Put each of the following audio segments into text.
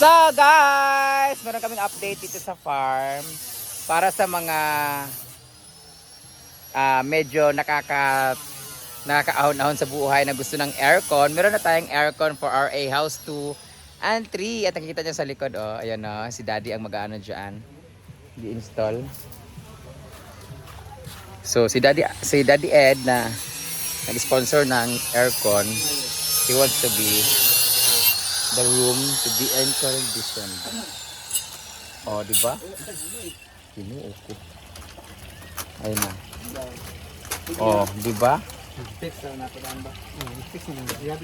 So guys, meron kaming update dito sa farm para sa mga ah, medyo nakaka nakakaahon-ahon sa buhay na gusto ng aircon. Meron na tayong aircon for our A house 2 and 3 at nakikita niyo sa likod oh, ayan oh, si Daddy ang mag-aano diyan. Di-install. So si Daddy si Daddy Ed na nag-sponsor ng aircon, he wants to be the room to be air conditioned. Oh, di ba? Kinuo ko. Ayun na. Oh, di ba? Fix na napadaan ba? Fix na. Ba?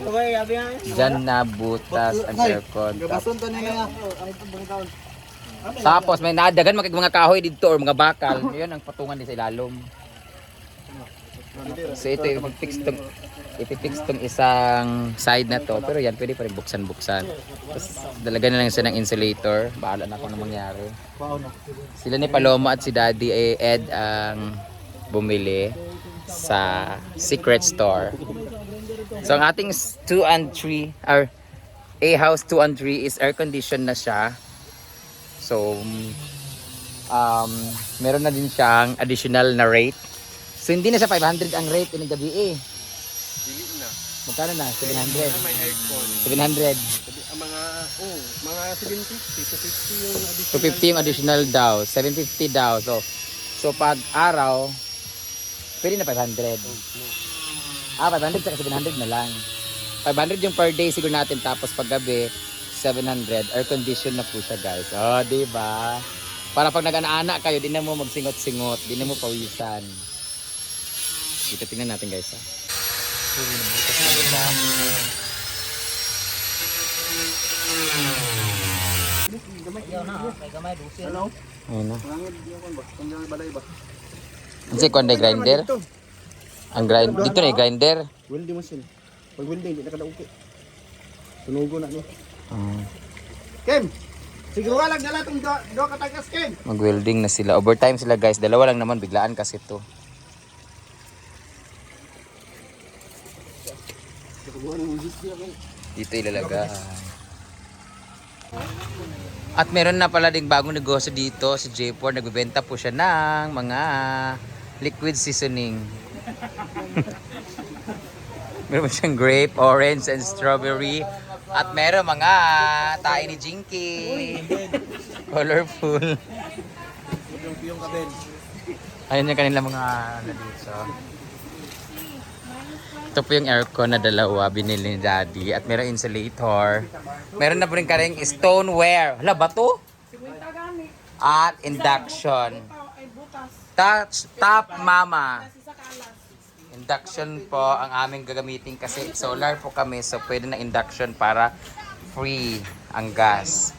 Okay, yabi nga. Diyan na butas ang aircon. Tapos, may nadagan mga kahoy dito or mga bakal. Yun ang patungan din sa ilalom. So ito mag-fix tong ipifix tong isang side na to. Pero yan, pwede pa rin buksan-buksan. Tapos dalagan na lang siya ng insulator. Bahala na kung ano mangyari. Sila ni Paloma at si Daddy eh, Ed ang bumili sa secret store. So ang ating 2 and 3 or A house 2 and 3 is air conditioned na siya. So um meron na din siyang additional na rate. So hindi na siya 500 ang rate ng gabi eh. Dili na. Magkano na? 700. May aircon. 700. Sabi- Ang mga, oh, mga 750 to 50 yung additional. 250 yung additional daw. 750 daw. So, so pag araw, pwede na 500. Ah, 500 saka 700 na lang. 500 yung per day siguro natin. Tapos pag gabi, 700. Air condition na po siya guys. Oh, di ba? Para pag nag-aana kayo, di na mo magsingot-singot. Di na mo pawisan. Dito tingnan natin guys. ah. Ano? Ayun na. Kung balay ba? Kasi kung grinder. Ang grind dito na yung grinder. Welding machine. Pag welding, di na kada uki. Tunugo na no. Ah. Kim! Siguro lang dala itong do, do katagas, Kim! Mag-welding na sila. Overtime sila guys. Dalawa lang naman. Biglaan kasi to. Dito ilalagay. At meron na pala ding bagong negosyo dito. Si J4 nagbebenta po siya ng mga liquid seasoning. meron pa siyang grape, orange, and strawberry. At meron mga tayo ni Jinky. Colorful. Ayun yung kanila mga ano dito. Ito po yung aircon na dalawa binili ni Daddy. At meron insulator. Meron na po rin karing stoneware. Hala, bato? At induction. Touch, top mama. Induction po ang aming gagamitin kasi solar po kami so pwede na induction para free ang gas.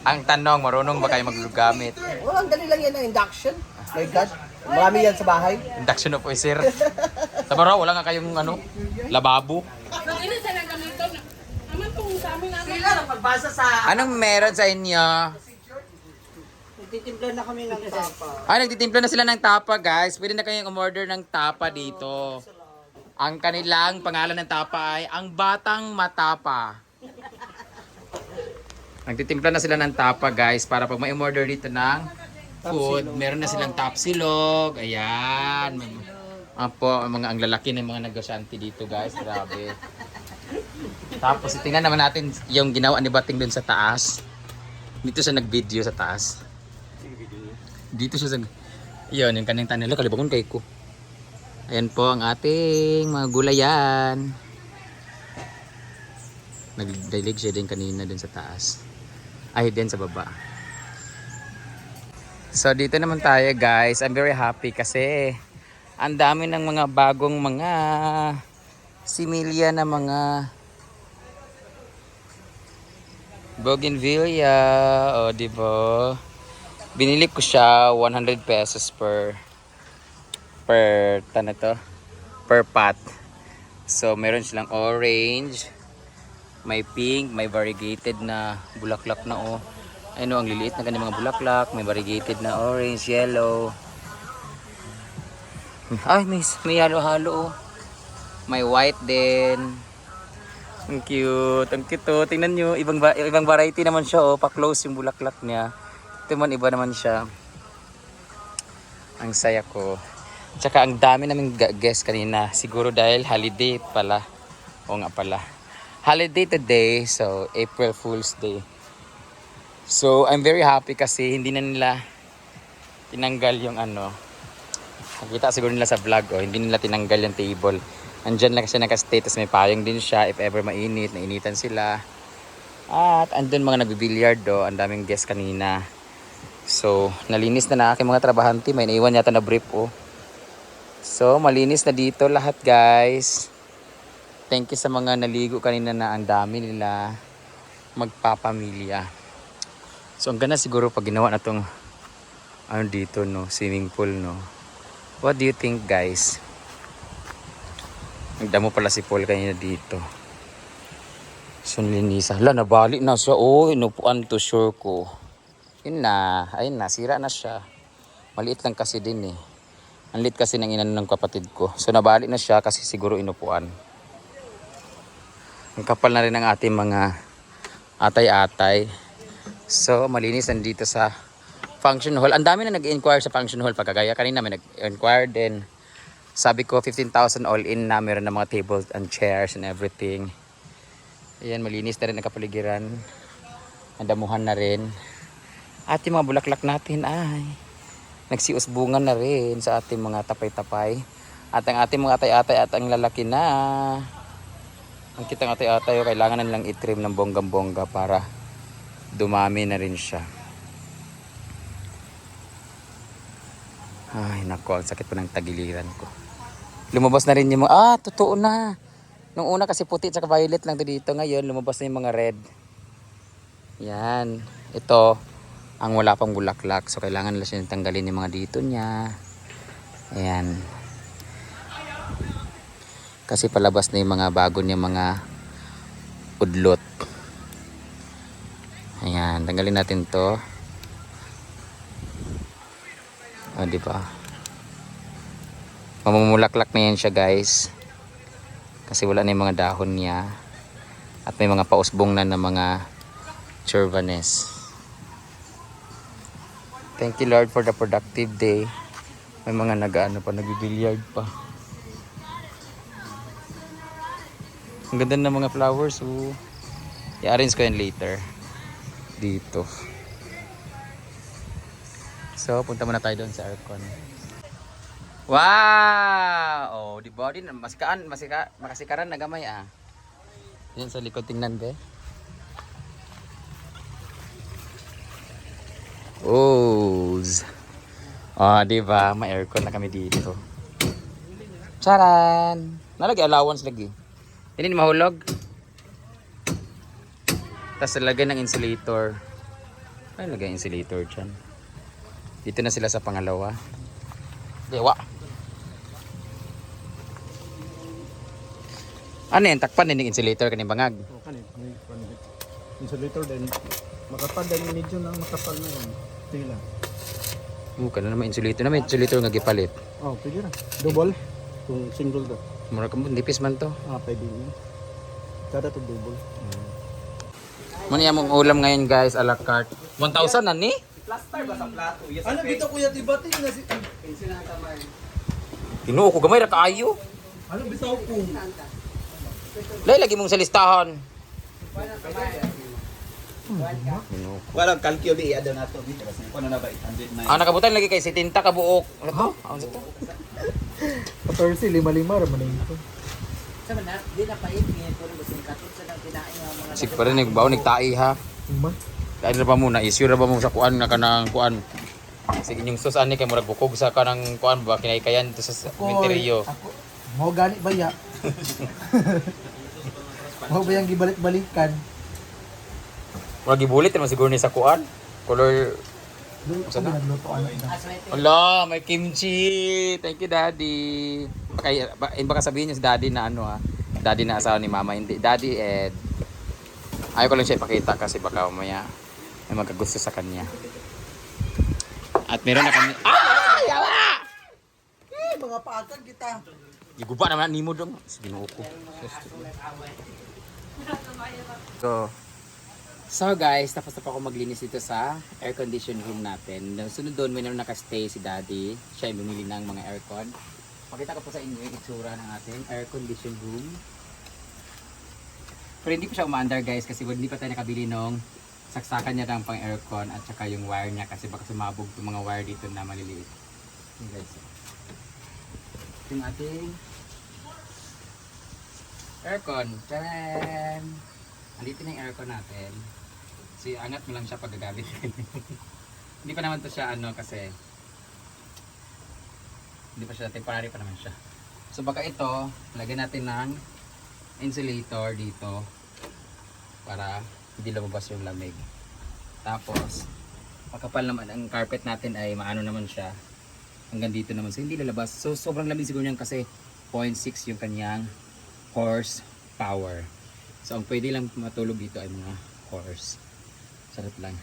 Ang tanong, marunong ba kayo maglugamit? Oh, ang dali lang yan ang induction. My God. Marami yan sa bahay. Induction na po, sir. Sa baro, wala nga kayong ano, lababo. Ano sa nagamito na? Naman tong sa amin namin. Sila pagbasa sa... Anong meron sa inyo? Titimpla na kami ng tapa. Ay, nagtitimpla na sila ng tapa, guys. Pwede na kayong umorder ng tapa dito. Ang kanilang pangalan ng tapa ay Ang Batang Matapa. Nagtitimpla na sila ng tapa, guys, para pag may umorder dito ng food, meron na silang tapsilog. Ayan. May- Apo, mga ang lalaki ng mga negosyante dito, guys. Grabe. Tapos, tingnan naman natin yung ginawa ni Bating dun sa taas. Dito siya nag-video sa taas. Dito siya sa... Yun, yung kanyang tanilo. Kalibangon kay ko. Ayan po ang ating mga gulayan. Nagdilig siya din kanina dun sa taas. Ay, din sa baba. So, dito naman tayo guys. I'm very happy kasi ang dami ng mga bagong mga similya na mga Bougainvillea. O, di ba? Binili ko siya 100 pesos per per tano to per pot. So meron silang orange, may pink, may variegated na bulaklak na oh. Ano ang liliit na kanyang mga bulaklak, may variegated na orange, yellow. Ay, may may halo-halo oh. May white din. Ang cute. Ang cute to. Tingnan nyo. Ibang, ba- ibang variety naman siya. Oh. Pa-close yung bulaklak niya. Ito man iba naman siya. Ang saya ko. Tsaka ang dami namin guest kanina. Siguro dahil holiday pala. O nga pala. Holiday today. So, April Fool's Day. So, I'm very happy kasi hindi na nila tinanggal yung ano. Nakita siguro nila sa vlog. Oh, hindi nila tinanggal yung table. Andyan lang kasi naka-status. May payong din siya. If ever mainit, nainitan sila. At andun mga nagbibilyard do. Ang daming guest kanina. So, nalinis na na aking mga trabahante. May naiwan yata na brief oh. So, malinis na dito lahat guys. Thank you sa mga naligo kanina na ang dami nila magpapamilya. So, ang ganda siguro pag ginawa na tong ano dito no, swimming pool no. What do you think guys? Nagdamo pala si Paul kanina dito. So, nilinisan. Hala, nabali na siya. Oh, inupuan to sure ko. Yun na. Ayun na, sira na siya. Maliit lang kasi din eh. Ang liit kasi ng inan ng kapatid ko. So nabali na siya kasi siguro inupuan. Ang kapal na rin ng ating mga atay-atay. So malinis nandito sa function hall. Ang dami na nag-inquire sa function hall. Pagkagaya kanina may nag-inquire din. Sabi ko 15,000 all in na meron na mga tables and chairs and everything. Ayan, malinis na rin ang kapaligiran. Ang damuhan na rin. At yung mga bulaklak natin ay nagsiusbungan na rin sa ating mga tapay-tapay. At ang ating mga atay-atay at ang lalaki na. Ang kitang atay-atay, oh, kailangan na nilang itrim ng bonggang-bongga para dumami na rin siya. Ay, nako, ang sakit po ng tagiliran ko. Lumabas na rin yung mga, ah, totoo na. Nung una kasi puti at violet lang to dito. Ngayon, lumabas na yung mga red. Yan. Ito, ang wala pang bulaklak. So, kailangan nila siya tanggalin yung mga dito niya. Ayan. Kasi palabas na yung mga bago niya mga udlot. Ayan. Tanggalin natin to. O, di ba? Mamumulaklak na yan siya, guys. Kasi wala na yung mga dahon niya. At may mga pausbong na ng mga churvanes. Thank you Lord for the productive day. May mga nag-ano pa, nagbibilyard pa. Ang ganda ng mga flowers. Oh. I-arrange ko yan later. Dito. So, punta muna tayo doon sa aircon. Wow! Oh, di ba? Din, masikaan, masika, makasikaran na gamay ah. Yan sa likod tingnan be. O's. Ah, di ba? May aircon na kami dito. Charan! Nalagay allowance lagi. Hindi mahulog. Tapos lagay ng insulator. Ay, lagay insulator dyan. Dito na sila sa pangalawa. Dewa. Ano yan? Takpan din yung insulator kaning bangag. O kanit, may kanit. Insulator din. Makapal din medyo nang makapal na yan. Tila. Buka na naman insulator na may insulator nga gipalit. Oh, pwede na. Double. Kung single to. Mura ka mo, nipis man to. Ah, pwede na. Kada to double. Muna yung mong ulam ngayon guys, a la carte. 1,000 na ni? Ano bito kuya tibati na si Ginoo ko gamay ra kaayo. Ano bitaw ko? Lay lagi mong sa listahan. Walang kalkyo di ada na to dito kasi kuno na ba 809. Ah nakabutan lagi kay 70 ka buok. Ano to? Ano to? 14, lima-lima raman ito. Sik pa rin nagbaw nagtai ha. Uma? Dahil ra ba mo na issue ra ba mo sa kuan na kanang kuan. Sige inyong sus ani kay murag bukog sa kanang kuan ba kinay kayan to sa cemetery. Ako, mo gani ba ya? mo ba yung gibalik-balikan? Murag gibulit naman siguro ni sa kuan. Color na. Ala, may kimchi. Thank you, Daddy. Baka, ba, eh, baka sabihin niya si Daddy na ano ha. Daddy na asawa ni Mama. Hindi, Daddy Ed. Ayaw ko lang siya ipakita kasi baka umaya may magkagusto sa kanya. At meron na kami... Ah! Yawa! Eh, mga paagad kita. Giguba naman ni mo dong. Sige, ko. So, so guys, tapos na po ako maglinis dito sa air condition room natin. Sunod doon, may naman nakastay si daddy. Siya yung bumili ng mga aircon. Pakita ko po sa inyo yung itsura ng ating air condition room. Pero hindi pa siya umandar guys kasi hindi pa tayo nakabili nung saksakan niya ng pang aircon at saka yung wire niya kasi baka sumabog yung mga wire dito na maliliit. Yun guys. Ito yung ating aircon. Taran! Andito na yung aircon natin. So angat mo lang siya pag hindi pa naman to siya ano kasi hindi pa siya temporary pa naman siya. So baka ito, lagyan natin ng insulator dito para hindi lumabas yung lamig. Tapos, makapal naman ang carpet natin ay maano naman siya. Hanggang dito naman. So, hindi lalabas. So, sobrang lamig siguro niyan kasi 0.6 yung kanyang horse power. So, ang pwede lang matulog dito ay mga horse. Sarap lang.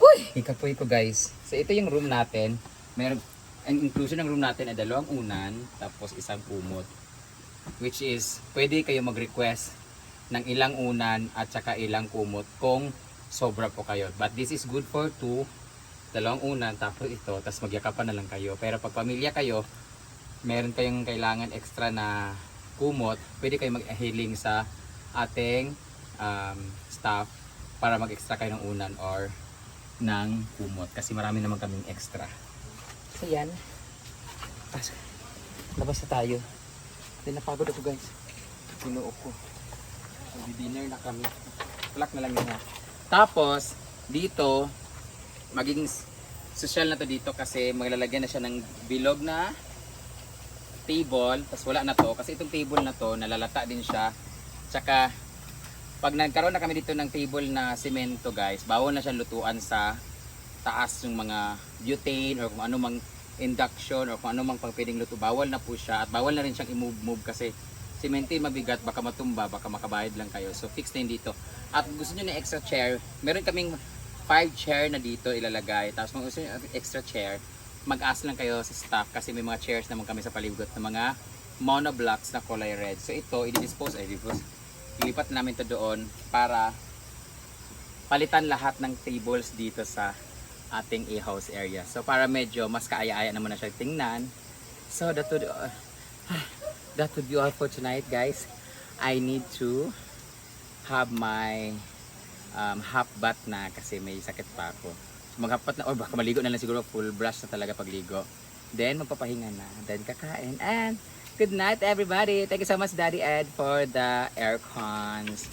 Uy! Ikapoy ko guys. So, ito yung room natin. Meron, ang inclusion ng room natin ay dalawang unan, tapos isang kumot. Which is, pwede kayo mag-request ng ilang unan at saka ilang kumot kung sobra po kayo. But this is good for two, dalawang unan, tapos ito, tapos magyakapan na lang kayo. Pero pag pamilya kayo, meron kayong kailangan extra na kumot, pwede kayo mag-healing sa ating um, staff para mag-extra kayo ng unan or ng kumot. Kasi marami naman kaming extra. So yan. Pasok. Labas na tayo. Then napagod ako guys. Pinuo ko. Mag-dinner na kami. Plak na lang yun. Tapos, dito, maging s- social na to dito kasi maglalagyan na siya ng bilog na table. Tapos wala na to. Kasi itong table na to, nalalata din siya. Tsaka, pag nagkaroon na kami dito ng table na semento guys, bawal na siya lutuan sa taas yung mga butane or kung ano mang induction or kung ano mang pang pwedeng luto, bawal na po siya at bawal na rin siyang i-move-move kasi yung mabigat, baka matumba, baka makabayad lang kayo. So fix na dito. At gusto nyo ng extra chair, meron kaming 5 chair na dito ilalagay. Tapos kung gusto nyo ng extra chair, mag-ask lang kayo sa staff kasi may mga chairs naman kami sa palibot na mga monoblocks na kulay red. So ito, i-dispose, ay dispose, ilipat namin to doon para palitan lahat ng tables dito sa ating a-house area. So para medyo mas kaaya-aya naman na siya tingnan. So that would uh, that would be all for tonight guys. I need to have my um, half bath na kasi may sakit pa ako. So, maghapat na or baka maligo na lang siguro full brush na talaga pagligo. Then magpapahinga na. Then kakain and good night everybody. Thank you so much Daddy Ed for the air cons.